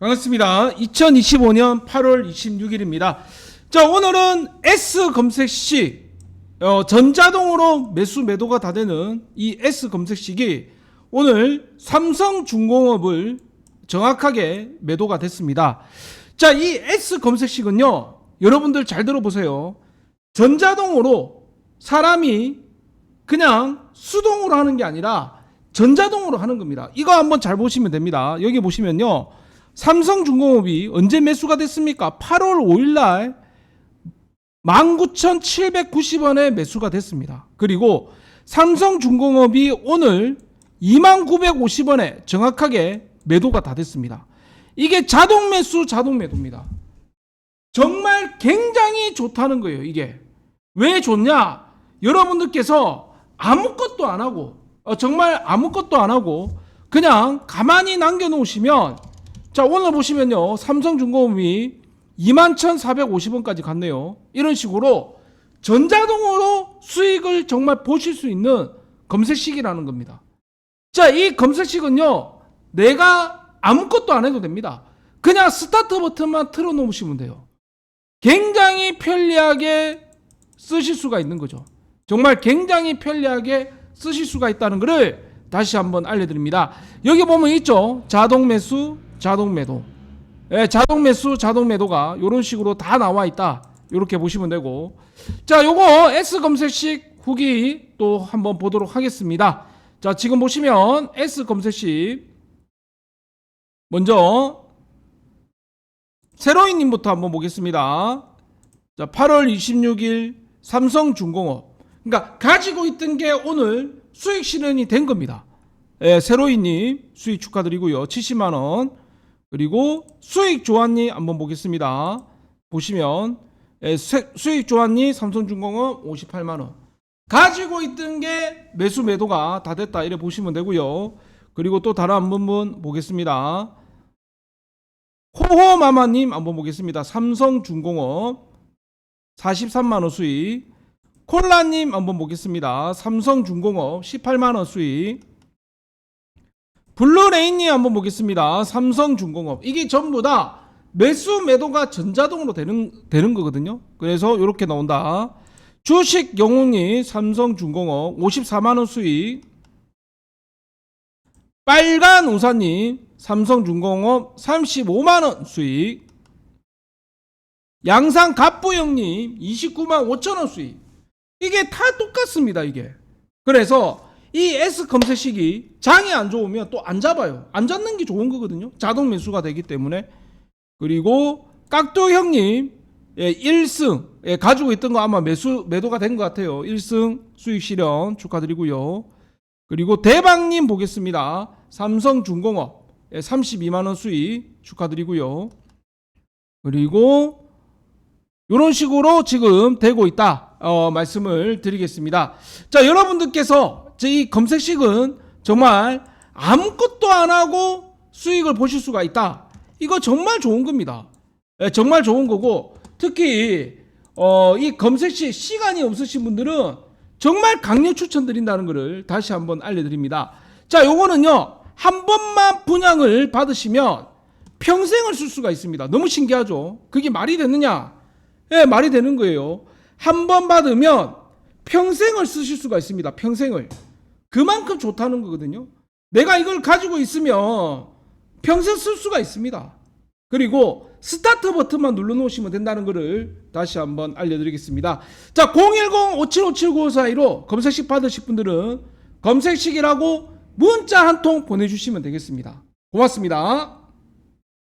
반갑습니다. 2025년 8월 26일입니다. 자, 오늘은 S 검색 시 어, 전자동으로 매수 매도가 다 되는 이 S 검색식이 오늘 삼성중공업을 정확하게 매도가 됐습니다. 자, 이 S 검색식은요, 여러분들 잘 들어보세요. 전자동으로 사람이 그냥 수동으로 하는 게 아니라 전자동으로 하는 겁니다. 이거 한번 잘 보시면 됩니다. 여기 보시면요. 삼성중공업이 언제 매수가 됐습니까? 8월 5일 날 19,790원에 매수가 됐습니다. 그리고 삼성중공업이 오늘 2950원에 정확하게 매도가 다 됐습니다. 이게 자동 매수, 자동 매도입니다. 정말 굉장히 좋다는 거예요, 이게. 왜 좋냐? 여러분들께서 아무것도 안 하고, 어, 정말 아무것도 안 하고, 그냥 가만히 남겨놓으시면, 자, 오늘 보시면요, 삼성중공업이 21,450원까지 갔네요. 이런 식으로 전자동으로 수익을 정말 보실 수 있는 검색식이라는 겁니다. 자, 이 검색식은요, 내가 아무것도 안 해도 됩니다. 그냥 스타트 버튼만 틀어 놓으시면 돼요. 굉장히 편리하게 쓰실 수가 있는 거죠. 정말 굉장히 편리하게 쓰실 수가 있다는 것을 다시 한번 알려드립니다. 여기 보면 있죠. 자동 매수, 자동 매도. 예, 자동 매수, 자동 매도가 이런 식으로 다 나와 있다. 이렇게 보시면 되고. 자, 요거 S 검색식 후기 또 한번 보도록 하겠습니다. 자, 지금 보시면 S 검색식 먼저 세로이 님부터 한번 보겠습니다. 자, 8월 26일 삼성중공업. 그러니까 가지고 있던 게 오늘 수익 실현이 된 겁니다. 예, 세로이 님 수익 축하드리고요. 70만 원. 그리고 수익 조한님 한번 보겠습니다. 보시면 예, 세- 수익 조한님 삼성중공업 58만 원. 가지고 있던 게 매수 매도가 다 됐다 이래 보시면 되고요. 그리고 또 다른 한 부분 보겠습니다. 호호마마님 한번 보겠습니다. 삼성중공업 43만 원 수익. 콜라님 한번 보겠습니다. 삼성중공업 18만 원 수익. 블루레인님 한번 보겠습니다. 삼성중공업 이게 전부 다 매수 매도가 전자동으로 되는 되는 거거든요. 그래서 이렇게 나온다. 주식 영웅님 삼성중공업 54만 원 수익. 빨간 우사님 삼성중공업 35만 원 수익. 양상 갑부형님 29만 5천 원 수익. 이게 다 똑같습니다 이게. 그래서 이 S 검색식이 장이 안 좋으면 또 안 잡아요. 안 잡는 게 좋은 거거든요. 자동 매수가 되기 때문에. 그리고 깍두 형님 예, 1승 예, 가지고 있던 거 아마 매수 매도가 된 것 같아요. 1승 수익 실현 축하드리고요. 그리고 대박님 보겠습니다. 삼성중공업 예, 32만 원 수익 축하드리고요. 그리고 이런 식으로 지금 되고 있다 어, 말씀을 드리겠습니다. 자 여러분들께서 이 검색식은 정말 아무것도 안 하고 수익을 보실 수가 있다. 이거 정말 좋은 겁니다. 예, 정말 좋은 거고 특히 어, 이 검색식 시간이 없으신 분들은 정말 강력 추천드린다는 것을 다시 한번 알려드립니다. 자 요거는요 한 번만 분양을 받으시면 평생을 쓸 수가 있습니다. 너무 신기하죠? 그게 말이 되느냐? 예, 말이 되는 거예요. 한 번 받으면 평생을 쓰실 수가 있습니다. 평생을. 그만큼 좋다는 거거든요. 내가 이걸 가지고 있으면 평생 쓸 수가 있습니다. 그리고 스타트 버튼만 눌러 놓으시면 된다는 것을 다시 한번 알려드리겠습니다. 자, 010-5757-9542로 검색식 받으실 분들은 검색식이라고 문자 한 통 보내주시면 되겠습니다. 고맙습니다.